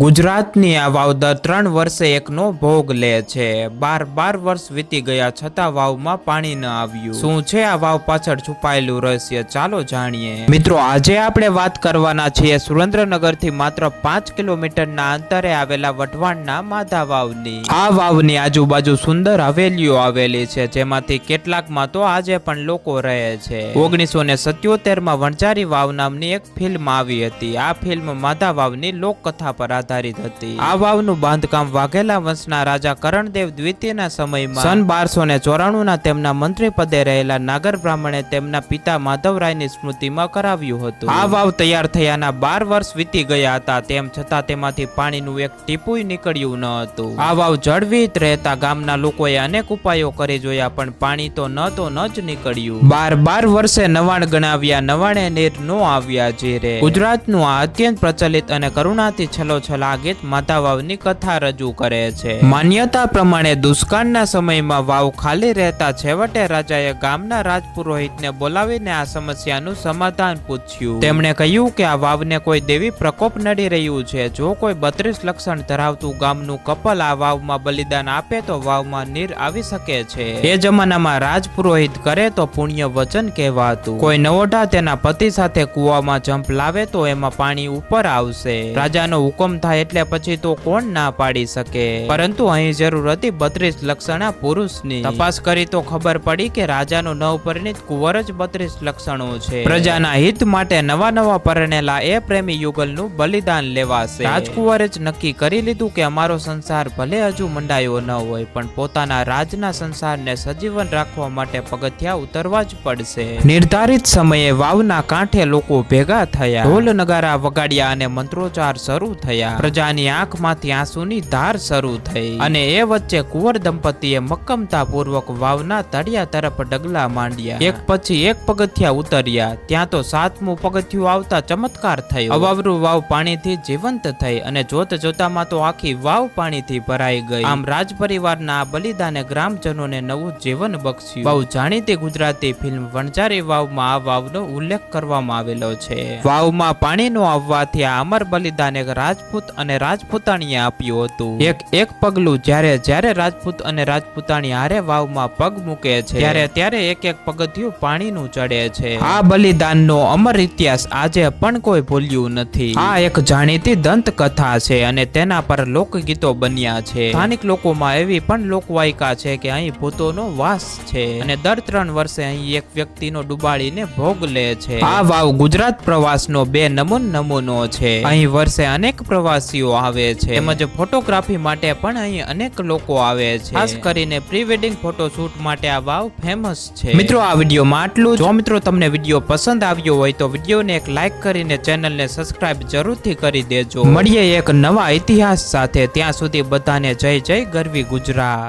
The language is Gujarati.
ગુજરાતની આ વાવ દર ત્રણ વર્ષે એકનો ભોગ લે છે. બાર બાર વર્ષ વીતી ગયા છતાં વાવમાં પાણી ન આવ્યું. શું છે આ વાવ પાછળ છુપાયેલું રહસ્ય? ચાલો જાણીએ. મિત્રો, આજે આપણે વાત કરવાના છીએ સુરેન્દ્રનગરથી માત્ર પાંચ કિલોમીટરના અંતરે આવેલા વઢવાણના માધા વાવની. આ વાવની આજુબાજુ સુંદર હવેલીઓ આવેલી છે, જેમાંથી કેટલાકમાં તો આજે પણ લોકો રહે છે. ઓગણીસો ને સત્યોતેરમાં વણઝારી વાવ નામની એક ફિલ્મ આવી હતી. આ ફિલ્મ માધા વાવની લોકકથા પર આધારિત હતી. આ વાવનું બાંધકામ વાઘેલા વંશના રાજા કરણદેવ દ્વિતીયના સમયમાં સન બારસો ને ચોરાણુંના તેમના મંત્રી પદે રહેલા નાગર બ્રાહ્મણે તેમના પિતા માધવરાયની સ્મૃતિમાં કરાવ્યું હતું. આ વાવ તૈયાર થયાના બાર વર્ષ વીતી ગયા હતા તેમ છતાં તેમાંથી પાણીનું એક ટીપુય નીકળ્યું ન હતું. આ વાવ જળવિત રહેતા ગામના લોકોએ અનેક ઉપાયો કરી જોયા પણ પાણી તો ન તો ન જ નીકળ્યું. બાર બાર વર્ષે નવાણ ગણાવ્યા નવાણે નીર નો આવ્યા જીરે ગુજરાતનું આ અત્યંત પ્રચલિત અને કરુણાથી છલોછલ ગીત માતા વાવની કથા રજૂ કરે છે. માન્યતા પ્રમાણે દુષ્કાળના સમયમાં વાવ ખાલી રહેતા છેવટે રાજાએ ગામના રાજપુરોહિતને બોલાવીને આ સમસ્યાનું સમાધાન પૂછ્યું. તેમણે કહ્યું કે આ વાવને કોઈ દેવી પ્રકોપ નડી રહ્યું છે. જો કોઈ બત્રીસ લક્ષણ ધરાવતું ગામનું કપલ આ વાવમાં બલિદાન આપે તો વાવમાં નીર આવી શકે છે. એ જમાનામાં રાજપુરોહિત કરે તો પુણ્ય વચન કહેવાતું. કોઈ નવોઢા તેના પતિ સાથે કૂવામાં જંપ લાવે તો એમાં પાણી ઉપર આવશે. રાજાનો હુકમ થાય એટલે પછી તો કોણ ના પાડી શકે? પરંતુ અહીં જરૂર હતી બત્રીસ લક્ષણા પુરુષની. તપાસ કરી તો ખબર પડી કે રાજાનો નવપરિણીત કુંવર જ બત્રીસ લક્ષણો છે. પ્રજાના હિત માટે નવા નવા પરણેલા એ પ્રેમી યુગલનું બલિદાન લેવાશે. રાજકુંવરે જ નક્કી કરી લીધું કે અમારો સંસાર ભલે હજુ મંડાયો ન હોય, પણ પોતાના રાજના સંસારને સજીવન રાખવા માટે પગથિયા ઉતરવા જ પડશે. નિર્ધારિત સમયે વાવના કાંઠે લોકો ભેગા થયા. ઢોલ નગારા વગાડ્યા અને મંત્રોચ્ચાર શરૂ થયા. પ્રજાની આંખમાંથી આંસુની ધાર શરૂ થઈ. અને એ વચ્ચે કુંવર દંપતીએ મક્કમતા પૂર્વક વાવના તળિયા તરફ ડગલા માંડ્યા. એક પછી એક પગથિયા ઉતર્યા. ત્યાં તો સાતમું પગથિયું આવતા ચમત્કાર થયો. અવાવરું વાવ પાણીથી જીવંત થઈ અને જોત જોતામાં તો આખી વાવ પાણીથી ભરાઈ ગઈ. આમ રાજ પરિવારના આ બલિદાને ગ્રામજનોને નવું જીવન બક્ષ્યું. બહુ જાણીતી ગુજરાતી ફિલ્મ વણઝારી વાવમાં આ વાવનો ઉલ્લેખ કરવામાં આવેલો છે. વાવમાં પાણી નો આવવાથી આ અમર બલિદાન એક રાજપૂત અને રાજપૂતાણીએ આપ્યું હતું. એક એક પગલું જ્યારે જ્યારે રાજપૂત અને રાજપૂતાણી હારે વાવમાં પગ મૂકે છે ત્યારે ત્યારે એક એક પગથિયું પાણીનું ચડે છે. આ બલિદાનનો અમર ઇતિહાસ આજે પણ કોઈ ભૂલ્યું નથી. આ એક જાણીતી દંત કથા છે અને તેના પર લોકગીતો બન્યા છે. સ્થાનિક લોકોમાં એવી પણ લોકવાયકા છે કે અહીં ભૂતોનો વાસ છે અને દર ત્રણ વર્ષે અહીં એક વ્યક્તિનો ડુબાડીને ભોગ લે છે. આ વાવ ગુજરાત પ્રવાસનો બે નમૂન નમૂનો છે. અહીં વર્ષે અનેક પ્રવાસીઓ આવે છે. તેમજ ફોટોગ્રાફી માટે પણ અહીં અનેક લોકો આવે છે. ખાસ કરીને પ્રી વેડિંગ ફોટોશૂટ માટે આ વાવ ફેમસ છે. મિત્રો આ વિડીયોમાં આટલું જો. મિત્રો તમને વીડિયો પસંદ આવ્યો હોય તો વિડીયોને એક લાઈક કરીને ચેનલને સબસ્ક્રાઇબ જરૂરથી કરી દેજો. મળીએ એક નવા ઇતિહાસ સાથે. ત્યાં સુધી બધાને જય જય ગરવી ગુજરાત.